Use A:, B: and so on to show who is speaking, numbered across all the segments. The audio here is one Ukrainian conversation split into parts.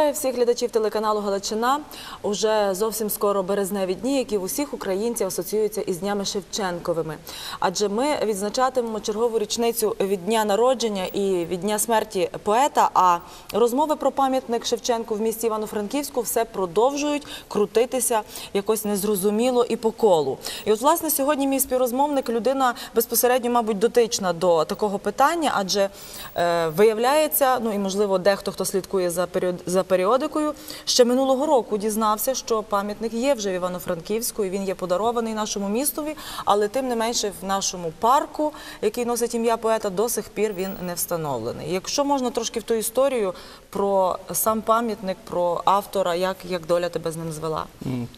A: Вітаю всіх глядачів телеканалу Галичина. Уже зовсім скоро березневі дні, які в усіх українців асоціюються із днями Шевченковими. Адже ми відзначатимемо чергову річницю від дня народження і від дня смерті поета. А розмови про пам'ятник Шевченку в місті Івано-Франківську все продовжують крутитися якось незрозуміло і по колу. І от власне сьогодні мій співрозмовник людина безпосередньо, мабуть, дотична до такого питання, адже е, виявляється, ну і можливо, дехто хто слідкує за період за періодикою, ще минулого року дізнався, що пам'ятник є вже в Івано-Франківську, і він є подарований нашому містові, але тим не менше в нашому парку, який носить ім'я поета, до сих пір він не встановлений. Якщо можна трошки в ту історію про сам пам'ятник, про автора, як, як доля тебе з ним звела.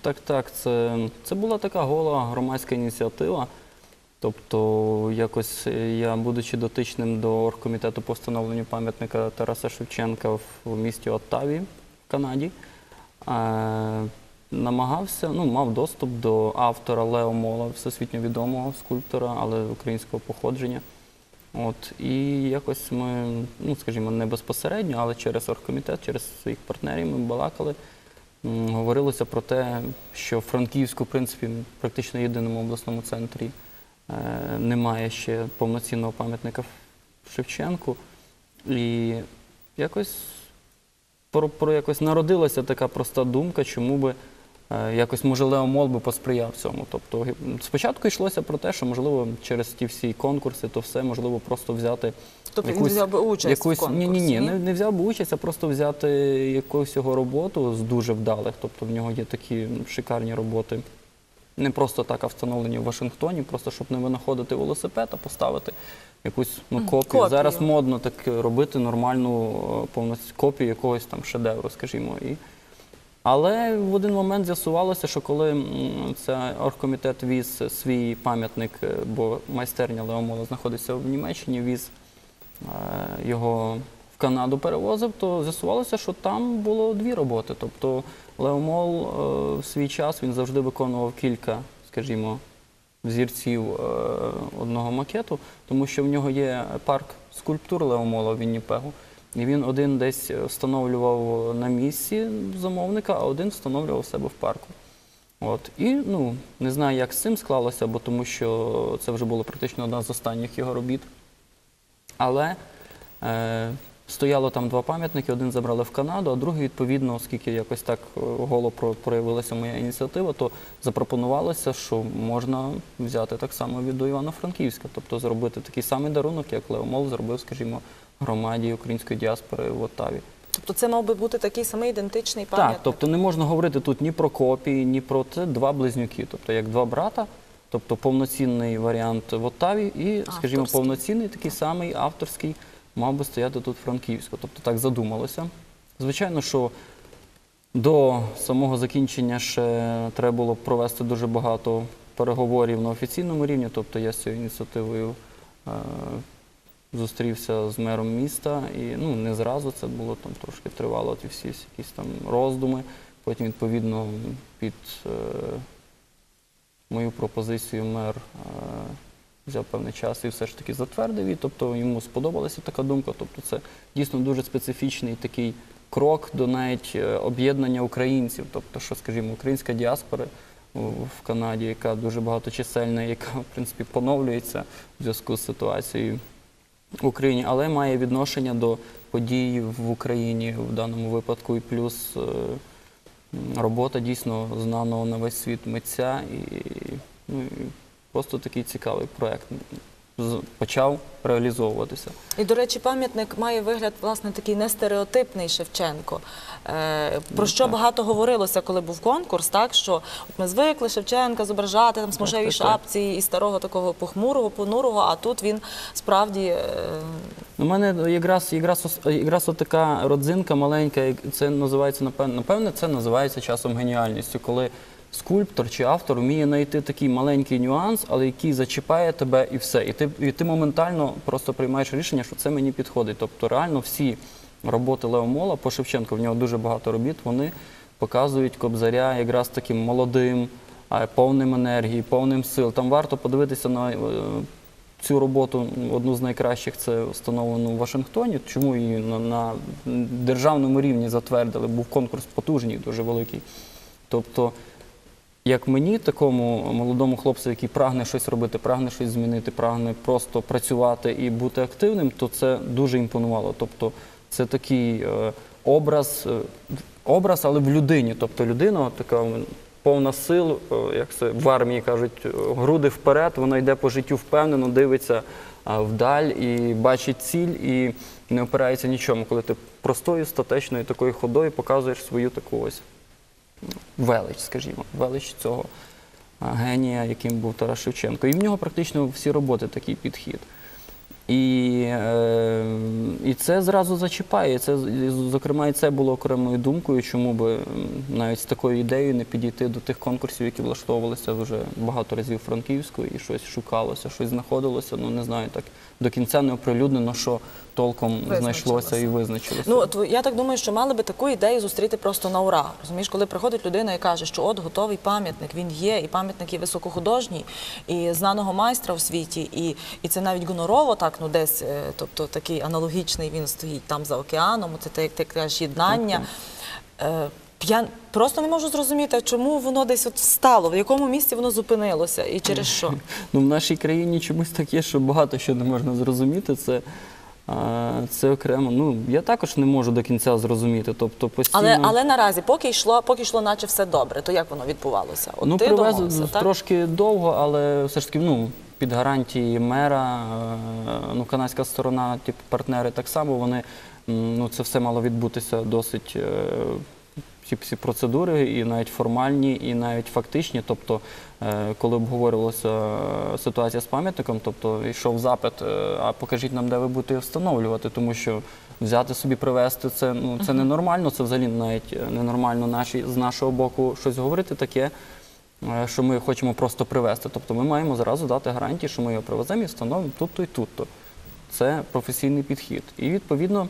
B: Так, так, це, це була така гола громадська ініціатива. Тобто, якось е, я, будучи дотичним до оргкомітету по встановленню пам'ятника Тараса Шевченка в, місті Оттаві в Канаді, е, намагався, ну, мав доступ до автора Лео Мола, всесвітньо відомого скульптора, але українського походження. От, і якось ми, ну скажімо, не безпосередньо, але через оргкомітет, через своїх партнерів ми балакали. Говорилося про те, що Франківську, в принципі, практично єдиному обласному центрі немає ще повноцінного пам'ятника Шевченку. І якось про, про якось народилася така проста думка, чому би е, якось може Лео Мол би посприяв цьому. Тобто спочатку йшлося про те, що можливо через ті всі конкурси, то все можливо просто взяти
A: Тобто він взяв би участь
B: якусь,
A: в конкурсі?
B: ні, ні, ні, не, не взяв би участь, а просто взяти якусь його роботу з дуже вдалих. Тобто в нього є такі шикарні роботи. Не просто так, а встановлені в Вашингтоні, просто щоб не винаходити велосипед, а поставити якусь ну, копію.
A: копію.
B: Зараз модно так робити нормальну е, повноць копію якогось там шедевру, скажімо. І... Але в один момент з'ясувалося, що коли це оргкомітет віз свій пам'ятник, е, бо майстерня Леомола знаходиться в Німеччині, віз е, його Канаду перевозив, то з'ясувалося, що там було дві роботи. Тобто Леомол е, в свій час він завжди виконував кілька, скажімо, взірців е, одного макету, тому що в нього є парк скульптур Леомола в Вінніпегу. І він один десь встановлював на місці замовника, а один встановлював у себе в парку. От. І ну, не знаю, як з цим склалося, бо тому що це вже було практично одна з останніх його робіт. Але е, стояло там два пам'ятники, один забрали в Канаду, а другий, відповідно, оскільки якось так е, голо про- проявилася моя ініціатива, то запропонувалося, що можна взяти так само від до Івано-Франківська, тобто зробити такий самий дарунок, як Леомол зробив, скажімо, громаді української діаспори в Оттаві.
A: Тобто це мав би бути такий самий ідентичний пам'ятник?
B: Так, тобто не можна говорити тут ні про копії, ні про це два близнюки, тобто як два брата, тобто повноцінний варіант в Оттаві і, скажімо,
A: Авторський.
B: повноцінний такий самий авторський мав би стояти тут Франківську. Тобто так задумалося. Звичайно, що до самого закінчення ще треба було провести дуже багато переговорів на офіційному рівні. Тобто я з цією ініціативою е, зустрівся з мером міста, і ну не зразу це було там трошки тривало ті всі якісь там роздуми. Потім, відповідно, під е, мою пропозицію мер е, взяв певний час і все ж таки затвердив її. Тобто йому сподобалася така думка. Тобто, це дійсно дуже специфічний такий крок до навіть е, об'єднання українців. Тобто, що, скажімо, українська діаспора в Канаді, яка дуже багаточисельна, яка в принципі поновлюється в зв'язку з ситуацією в Україні, але має відношення до подій в Україні в даному випадку, і плюс е, робота дійсно знаного на весь світ митця, і, ну, і просто такий цікавий проект з- почав реалізовуватися.
A: І, до речі, пам'ятник має вигляд, власне, такий нестереотипний Шевченко. Е, про
B: Ну,
A: що
B: так.
A: багато говорилося, коли був конкурс, так що от ми звикли Шевченка зображати там
B: так.
A: шапці і старого такого похмурого, понурого, а тут він справді е,
B: У мене якраз, якраз, якраз така родзинка маленька, це називається, напевне, це називається часом геніальністю, коли скульптор чи автор вміє знайти такий маленький нюанс, але який зачіпає тебе і все. І ти, і ти моментально просто приймаєш рішення, що це мені підходить. Тобто реально всі роботи Лео Мола по Шевченку, в нього дуже багато робіт, вони показують Кобзаря якраз таким молодим, повним енергії, повним сил. Там варто подивитися на е, цю роботу одну з найкращих це встановлено в Вашингтоні. Чому її на, на державному рівні затвердили? Був конкурс потужний, дуже великий. Тобто, як мені, такому молодому хлопцю, який прагне щось робити, прагне щось змінити, прагне просто працювати і бути активним, то це дуже імпонувало. Тобто, це такий е, образ, е, образ, але в людині. Тобто людина така повна сил, е, як це в армії кажуть, груди вперед, вона йде по життю впевнено, дивиться вдаль і бачить ціль, і не опирається нічому, коли ти простою, статечною такою ходою показуєш свою таку ось велич, скажімо, велич цього генія, яким був Тарас Шевченко. І в нього практично всі роботи такий підхід. І, е, і це зразу зачіпає. Це, зокрема, і це було окремою думкою, чому би навіть з такою ідеєю не підійти до тих конкурсів, які влаштовувалися вже багато разів у Франківську, і щось шукалося, щось знаходилося. Ну не знаю, так до кінця не оприлюднено, що толком знайшлося і визначилося.
A: Ну, от я так думаю, що мали би таку ідею зустріти просто на ура. Розумієш, коли приходить людина і каже, що от готовий пам'ятник, він є, і пам'ятник є високохудожній, і знаного майстра в світі, і, і це навіть гонорово так, ну десь, е, тобто такий аналогічний він стоїть там за океаном, це те, як ти кажеш, єднання. Е, Я просто не можу зрозуміти, чому воно десь от встало, в якому місці воно зупинилося і через що.
B: Ну, в нашій країні чомусь таке, що багато що не можна зрозуміти. Це, це окремо. Ну, я також не можу до кінця зрозуміти. Тобто постійно...
A: Але, але наразі, поки йшло, поки йшло, наче все добре, то як воно відбувалося? От
B: ну,
A: ти
B: привез
A: так?
B: трошки довго, але все ж таки, ну, під гарантії мера, е, ну, канадська сторона, типу, партнери так само, вони, ну, це все мало відбутися досить. Ці всі процедури, і навіть формальні, і навіть фактичні. Тобто, е, коли обговорювалася е, ситуація з пам'ятником, тобто йшов запит, е, а покажіть нам, де ви будете встановлювати, тому що взяти собі, привезти це ну це ненормально. Це взагалі навіть ненормально наші з нашого боку щось говорити таке що ми хочемо просто привезти. Тобто ми маємо зразу дати гарантії, що ми його привеземо і встановимо тут-то і тут-то. Це професійний підхід. І відповідно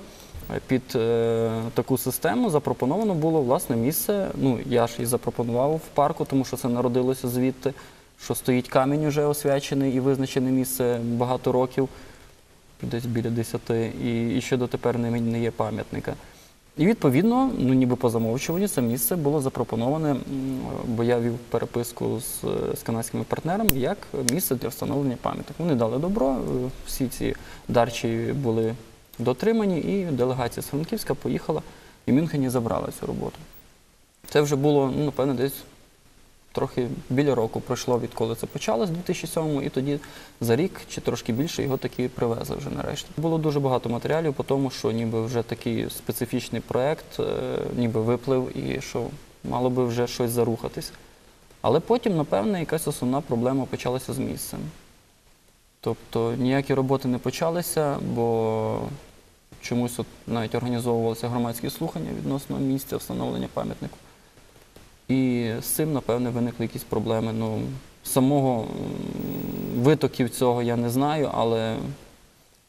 B: під е, таку систему запропоновано було власне місце. Ну я ж і запропонував в парку, тому що це народилося звідти, що стоїть камінь уже освячений і визначене місце багато років, десь біля десяти, і, і ще дотепер не, є пам'ятника. І відповідно, ну ніби по замовчуванню, це місце було запропоноване, бо я вів переписку з, з канадськими партнерами як місце для встановлення пам'яток. Вони дали добро, е, всі ці дарчі були дотримані, і делегація з Франківська поїхала і в Мюнхені забрала цю роботу. Це вже було, ну, напевно, десь трохи біля року пройшло, відколи це почалось, 2007-му, і тоді за рік чи трошки більше його таки привезли вже нарешті. Було дуже багато матеріалів по тому, що ніби вже такий специфічний проект, е, ніби виплив і що мало би вже щось зарухатись. Але потім, напевне, якась основна проблема почалася з місцем. Тобто ніякі роботи не почалися, бо чомусь от навіть організовувалися громадські слухання відносно місця встановлення пам'ятнику. І з цим, напевне, виникли якісь проблеми. Ну, самого витоків цього я не знаю, але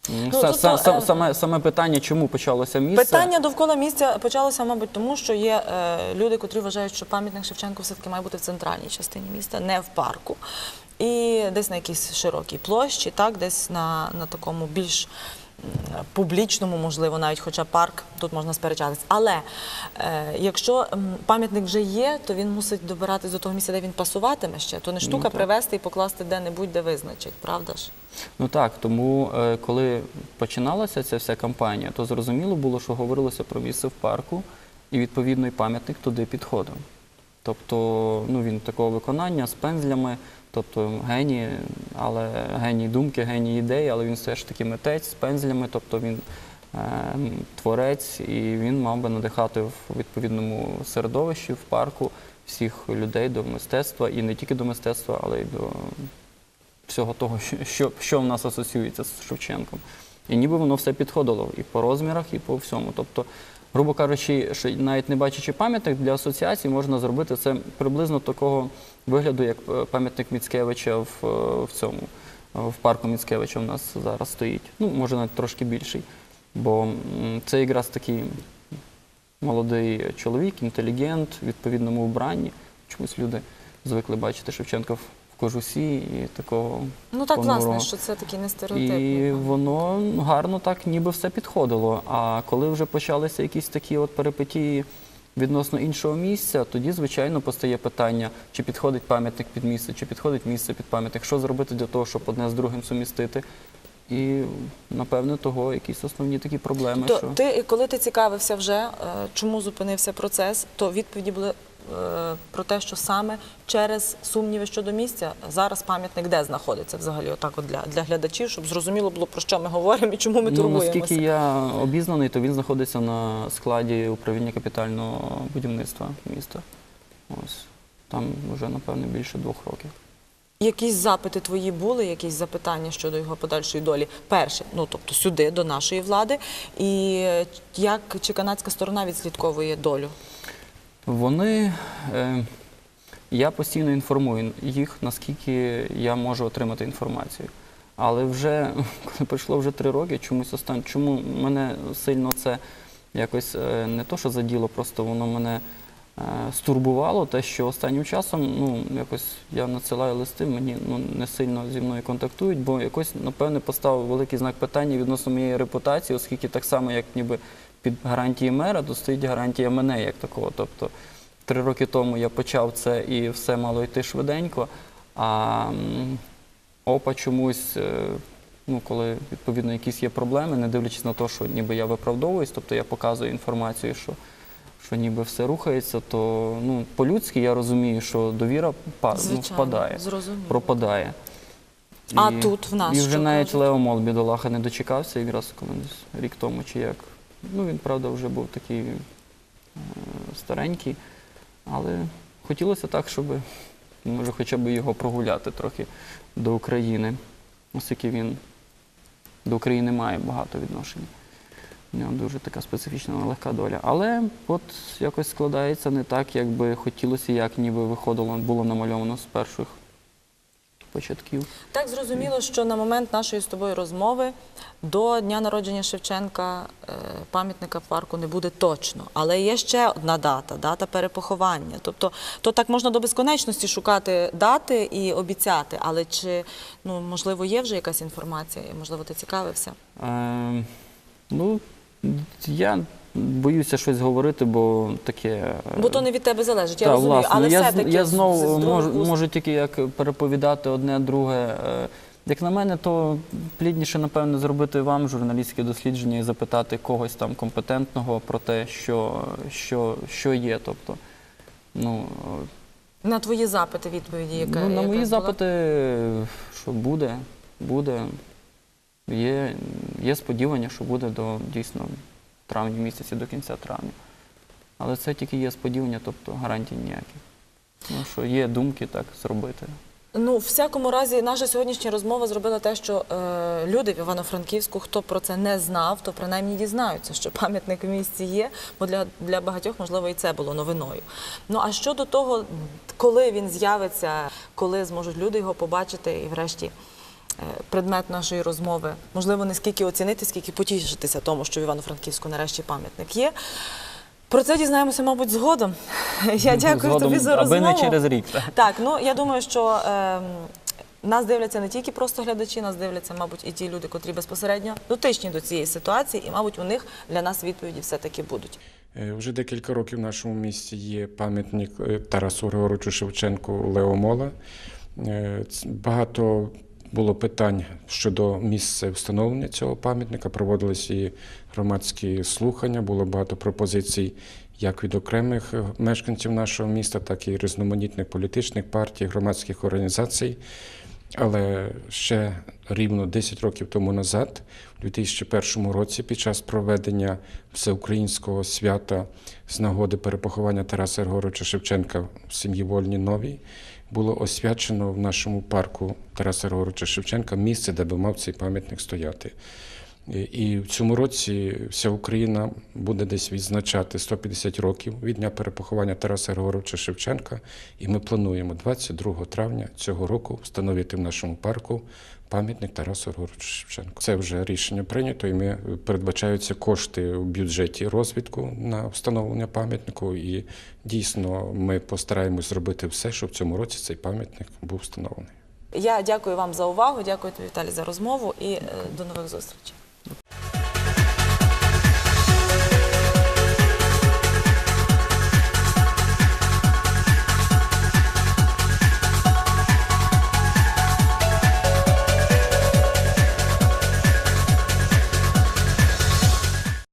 A: Ну,
B: са-
A: тобто,
B: са- са-
A: е,
B: саме, саме питання, чому почалося місце.
A: Питання довкола місця почалося, мабуть, тому що є е, люди, котрі вважають, що пам'ятник Шевченку все-таки має бути в центральній частині міста, не в парку. І десь на якійсь широкій площі, так, десь на, на такому більш публічному, можливо, навіть хоча парк, тут можна сперечатись. Але е, якщо пам'ятник вже є, то він мусить добиратись до того місця, де він пасуватиме ще. То не штука
B: так.
A: привезти і покласти де-небудь, де визначить, правда ж?
B: Ну так, тому е, коли починалася ця вся кампанія, то зрозуміло було, що говорилося про місце в парку, і відповідно і пам'ятник туди підходив. Тобто, ну він такого виконання з пензлями, тобто геній, але геній думки, геній ідеї, але він все ж таки митець з пензлями, тобто він е, творець, і він мав би надихати в відповідному середовищі в парку всіх людей до мистецтва, і не тільки до мистецтва, але й до всього того, що- що, в нас асоціюється з Шевченком. І ніби воно все підходило і по розмірах, і по всьому. Тобто, грубо кажучи, навіть не бачачи пам'ятник для асоціації, можна зробити це приблизно такого вигляду, як е, пам'ятник Міцкевича в, е, в цьому в парку Міцкевича у нас зараз стоїть. Ну, може, навіть трошки більший. Бо це якраз такий молодий чоловік, інтелігент, в відповідному вбранні. Чомусь люди звикли бачити Шевченка в в кожусі і такого.
A: Ну так,
B: понурого.
A: власне, що це такі не стереотип.
B: І воно гарно так ніби все підходило. А коли вже почалися якісь такі от перипетії відносно іншого місця, тоді, звичайно, постає питання, чи підходить пам'ятник під місце, чи підходить місце під пам'ятник, що зробити для того, щоб одне з другим сумістити. І, напевне, того якісь основні такі проблеми.
A: То
B: що...
A: ти, коли ти цікавився вже, е, чому зупинився процес, то відповіді були е, про те, що саме через сумніви щодо місця зараз пам'ятник де знаходиться взагалі, отак от для, для глядачів, щоб зрозуміло було про що ми говоримо і чому ми
B: Ну,
A: турбуємося.
B: наскільки я обізнаний, то він знаходиться на складі управління капітального будівництва міста. Ось. Там вже, напевне, більше двох років.
A: Якісь запити твої були, якісь запитання щодо його подальшої долі? Перше, ну тобто сюди, до нашої влади, і як чи канадська сторона відслідковує долю?
B: Вони. Е, я постійно інформую їх, наскільки я можу отримати інформацію. Але вже коли пройшло вже три роки, чомусь остан... чому мене сильно це якось е, не то, що заділо, просто воно мене стурбувало, те, що останнім часом ну, якось я надсилаю листи, мені ну, не сильно зі мною контактують, бо якось, напевне, поставив великий знак питання відносно моєї репутації, оскільки так само, як ніби під гарантії мера, то стоїть гарантія мене як такого. Тобто три роки тому я почав це і все мало йти швиденько. А ОПА чомусь, е, ну, коли відповідно якісь є проблеми, не дивлячись на те, що ніби я виправдовуюсь, тобто я показую інформацію, що, що ніби все рухається, то ну, по-людськи я розумію, що довіра па- ну,
A: Звичайно,
B: впадає,
A: зрозуміло.
B: пропадає.
A: А тут в нас
B: І вже
A: що
B: навіть
A: кажуть?
B: Лео Мол, бідолаха, не дочекався, якраз коли десь рік тому чи як. Ну, він, правда, вже був такий е, старенький, але хотілося так, щоб може хоча б його прогуляти трохи до України, оскільки він до України має багато відношень. У нього дуже така специфічна нелегка доля. Але от якось складається не так, як би хотілося, як ніби виходило, було намальовано з перших початків.
A: Так зрозуміло, що на момент нашої з тобою розмови до дня народження Шевченка е, пам'ятника в парку не буде точно. Але є ще одна дата дата перепоховання. Тобто, то так можна до безконечності шукати дати і обіцяти. Але чи ну можливо є вже якась інформація? Можливо, ти цікавився?
B: Е, ну, я боюся щось говорити, бо таке. е,
A: Бо то не від тебе залежить. Я
B: та,
A: розумію,
B: власне,
A: але
B: я,
A: все-таки
B: я знову можу, можу тільки як переповідати одне друге. Е, Як на мене, то плідніше, напевне, зробити вам журналістське дослідження і запитати когось там компетентного про те, що, що, що є. Тобто, ну,
A: на твої запити відповіді, яка
B: ну, на
A: яка
B: мої
A: була?
B: запити, що буде, буде. Є, є сподівання, що буде до дійсно травня місяці, до кінця травня. Але це тільки є сподівання, тобто гарантій ніяких. Ну, що є думки так зробити.
A: Ну, в всякому разі, наша сьогоднішня розмова зробила те, що е, люди в Івано-Франківську, хто про це не знав, то принаймні дізнаються, що пам'ятник в місті є, бо для, для багатьох, можливо, і це було новиною. Ну а щодо того, коли він з'явиться, коли зможуть люди його побачити і врешті. Е, Предмет нашої розмови, можливо, не скільки оцінити, скільки потішитися тому, що в Івано-Франківську нарешті пам'ятник є. Про це дізнаємося, мабуть, згодом. Я дякую
B: Згодом,
A: тобі за
B: аби не через рік. Так.
A: Так, ну я думаю, що ем, нас дивляться не тільки просто глядачі, нас дивляться, мабуть, і ті люди, котрі безпосередньо дотичні до цієї ситуації, і, мабуть, у них для нас відповіді все-таки будуть.
C: Е, Вже декілька років в нашому місті є пам'ятник е, Тарасу Григоровичу Шевченку Леомола. Е, Багато було питань щодо місця встановлення цього пам'ятника. Проводились і громадські слухання, було багато пропозицій як від окремих е, мешканців нашого міста, так і різноманітних політичних партій, громадських організацій. Але ще рівно 10 років тому назад, у 2001 році, під час проведення всеукраїнського свята з нагоди перепоховання Тараса Григоровича Шевченка в сім'ї Вольні Новій, було освячено в нашому парку Тараса Григоровича Шевченка місце, де би мав цей пам'ятник стояти. І- в цьому році вся Україна буде десь відзначати 150 років від дня перепоховання Тараса Григоровича Шевченка. І ми плануємо 22 травня цього року встановити в нашому парку пам'ятник Тарасу Григоровичу Шевченку. Це вже рішення прийнято, і ми е, передбачаються кошти у бюджеті розвідку на встановлення пам'ятнику. І дійсно ми постараємось зробити все, щоб в цьому році цей пам'ятник був встановлений.
A: Я дякую вам за увагу. Дякую тобі, Віталій, за розмову і е, до нових зустрічей.